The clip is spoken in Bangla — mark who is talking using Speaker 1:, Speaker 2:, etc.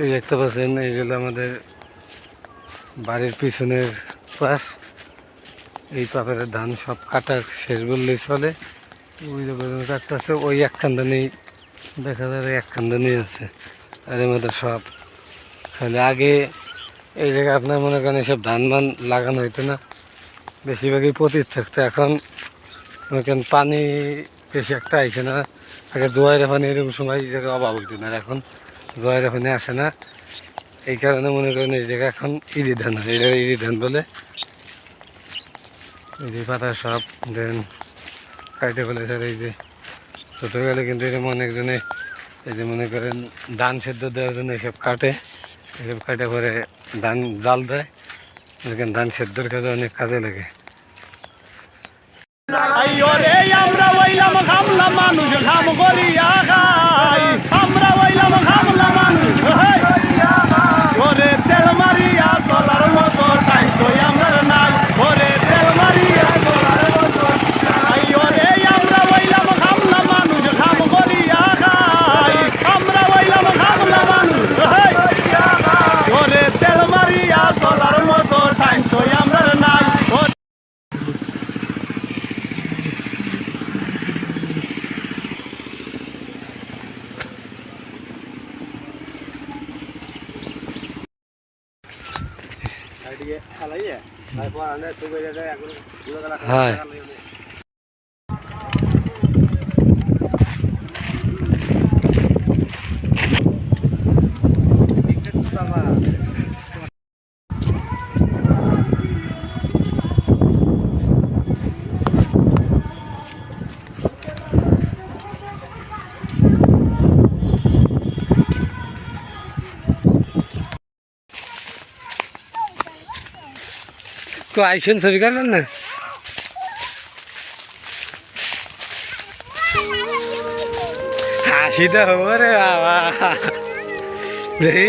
Speaker 1: এই দেখতে পাচ্ছেন, এই হলো আমাদের বাড়ির পিছনের পাশ। এই পাপের ধান সব কাটা শেষ বললেই চলে। ওই বেগুন কাটতেছে ওই এক খানদানি দেখা যায় এক খানদানি আছে। আর মধ্যে সব তাহলে আগে এই জায়গায় আপনার মনে করেন এসব ধান মান লাগানো হইতো না। বেশিরভাগই পতিত থাকতো। এখন মনে করেন পানি বেশি একটা আইসে না। আগে জোয়ারে পানি এরকম সময় এই জায়গায় অভাব হইতো না। এখন জোয়ারে পানি আসে না। এই কারণে মনে করেন এই জায়গা এখন ইরি ধান এটা ইরি ধান বলে। ইরি পাতা সব দেন। কাইটে ফেলে স্যার, এই যে ছোটো গেলে কিন্তু এরকম অনেকজনে এই যে মনে করেন ধান সেদ্ধ দেওয়ার জন্য এসব কাটে। এসব কাটে পরে ধান জাল দেয়। এখানে ধান সেদ্ধর কাজে অনেক কাজে লাগে।
Speaker 2: আমরা মানুষ
Speaker 1: হ্যাঁ। তো আইসেন ছবি কাটলেন না? হাসি তো হব রে বাবা। দেখি।